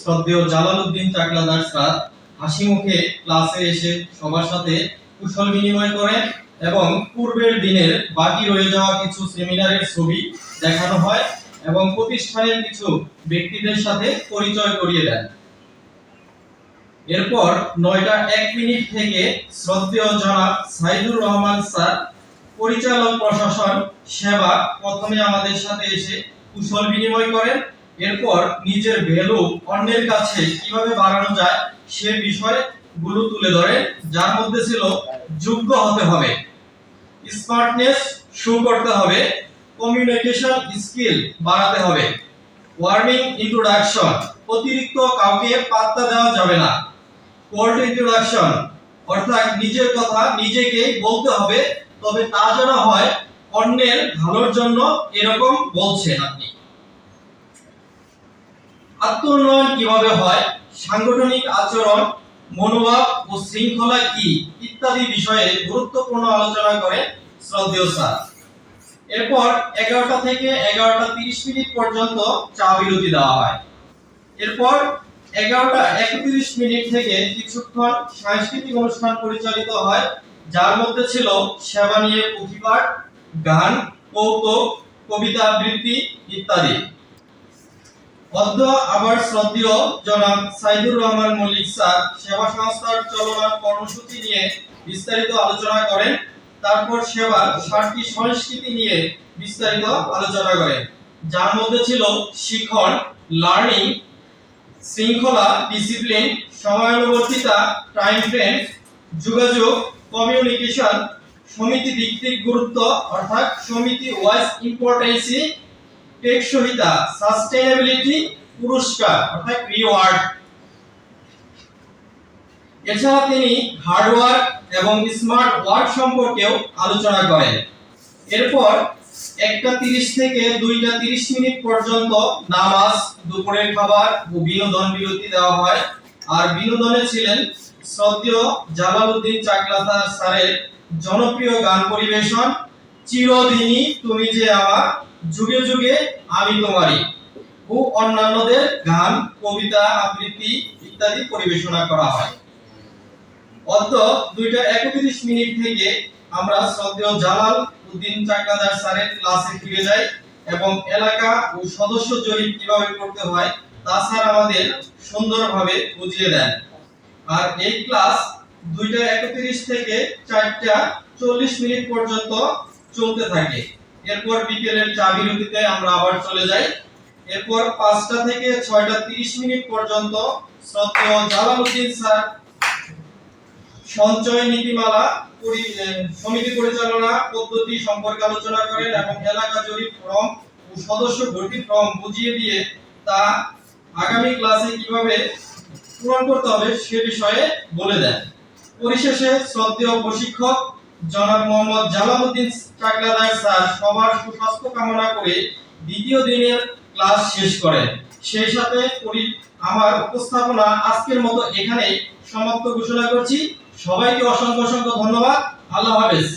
শ্রদ্ধেয় Jalaluddin Chakladar sir হাসি মুখে ক্লাসে এসে সবার সাথে কুশল বিনিময় করেন এবং পূর্বের দিনের বাকি রয়ে যাওয়া কিছু সেমিনারের ছবি দেখানো হয় এবং প্রতিষ্ঠানের কিছু ব্যক্তিদের সাথে পরিচয় করিয়ে দেন। এরপর নয়টা এক মিনিট থেকে শ্রদ্ধেয় জনাব সাইদুর রহমান স্যার, পরিচালক প্রশাসন, সেবা প্রথমে আমাদের সাথে এসে কুশল বিনিময় করেন এরপর নিজের ভ্যালু অন্যের কাছে কীভাবে বাড়ানো যায় সে বিষয়গুলো তুলে ধরে, যার মধ্যে ছিল যোগ্য হতে হবে। স্মার্টনেস শো করতে হবে কমিউনিকেশন স্কিল বাড়াতে হবে। ওয়ার্নিং ইন্ট্রোডাকশন অতিরিক্ত কাউকে পাত্তা দেওয়া যাবে না। কোল্ড ইন্ট্রোডাকশন অর্থাৎ নিজের কথা নিজেকে বলতে হবে, তবে তা যেন হয়, অন্যের ভালোর জন্য এরকম বলছেন আপনি। আত্মোন্নয়ন কীভাবে হয়? সাংগঠনিক আচরণ, মনোভাব ও শৃঙ্খলা কি ইত্যাদি বিষয়ে গুরুত্বপূর্ণ আলোচনা করে শ্রদ্ধেয় স্যার। এরপর এগারোটা থেকে এগারোটা তিরিশ মিনিট পর্যন্ত চা বিরতি দেওয়া হয়। এরপর এগারোটা একত্রিশ মিনিট থেকে কিছুক্ষণ সাংস্কৃতিক অনুষ্ঠান পরিচালিত হয়, যার মধ্যে ছিল সেবা নিয়ে পুঁথিপাঠ, গান, কৌতুক, কবিতা আবৃত্তি ইত্যাদি। অদ্য আবার শ্রদ্ধেয় জনাব সাইদুর রহমান মল্লিক স্যার, সেবা সংস্থার চলমান কর্মসূচি নিয়ে বিস্তারিত আলোচনা করেন, তারপর সেবার সাতটি সংস্কৃতি নিয়ে বিস্তারিত আলোচনা করেন। যার মধ্যে ছিল শিখন লার্নিং শৃঙ্খলা ডিসিপ্লিন সময়ানুবর্তিতা টাইম ফ্রেম যোগাযোগ কমিউনিকেশন সমিতি ভিত্তিক গুরুত্ব, অর্থাৎ সমিতি ওয়াইজ ইম্পর্টেন্সি টেকসহিতা সাস্টেইনেবিলিটি পুরস্কার, অর্থাৎ রিওয়ার্ড এছাড়া তিনি হার্ডওয়ার্ক এবং স্মার্ট ওয়ার্ক সম্পর্কেও আলোচনা করেন। এরপর একটা তিরিশ থেকে দুইটা তিরিশ মিনিট পর্যন্ত নামাজ, দুপুরের খাবার ও বিনোদন বিরতি দেওয়া হয়। আর বিনোদনে ছিলেন শ্রদ্ধেয় জালালউদ্দিন চাকলাতা স্যারের জনপ্রিয় গান পরিবেশন, চিরদিনই তুমি যে আমার যুগে যুগে আমি তোমারই। ও অন্যান্যদের গান, কবিতা, আবৃত্তি ইত্যাদি পরিবেশনা করা হয়। অদ্য দুইটা একত্রিশ মিনিট থেকে আমরা শ্রদ্ধেয় জালাল উদ্দিন চাকলাদার স্যারের ক্লাসে ফিরে যাই এবং এলাকা ও সদস্য জরিপ কীভাবে করতে হয় তা স্যার আমাদের সুন্দরভাবে বুঝিয়ে দেন। আর এই ক্লাস দুইটা একত্রিশ থেকে চারটা চল্লিশ মিনিট পর্যন্ত চলতে থাকে। এরপর বিকেলের চা বিরতিতে আমরা আবার চলে যাই। এরপর পাঁচটা থেকে ছয়টা তিরিশ মিনিট পর্যন্ত শ্রদ্ধেয় জালালউদ্দিন স্যার, সঞ্চয় নীতিমালা সমিতি পরিচালনা পদ্ধতি সম্পর্কে আলোচনা করেন এবং এলাকা জরিপ ফর্ম ও সদস্য ভর্তি ফর্ম বুঝিয়ে দিয়ে তা আগামী ক্লাসে কীভাবে পূরণ করতে হবে সে বিষয়ে বলে দেন। পরিশেষে শ্রদ্ধেয় প্রশিক্ষক জনাব মোহাম্মদ জালালউদ্দিন চাকলাদার স্যার সবার সুস্বাস্থ্য কামনা করে দ্বিতীয় দিনের ক্লাস শেষ করেন। সেই সাথে আমার উপস্থাপনা আজকের মতো এখানে সমাপ্ত ঘোষণা করছি। সবাইকে অসংখ্য অসংখ্য ধন্যবাদ। আল্লাহ হাফেজ।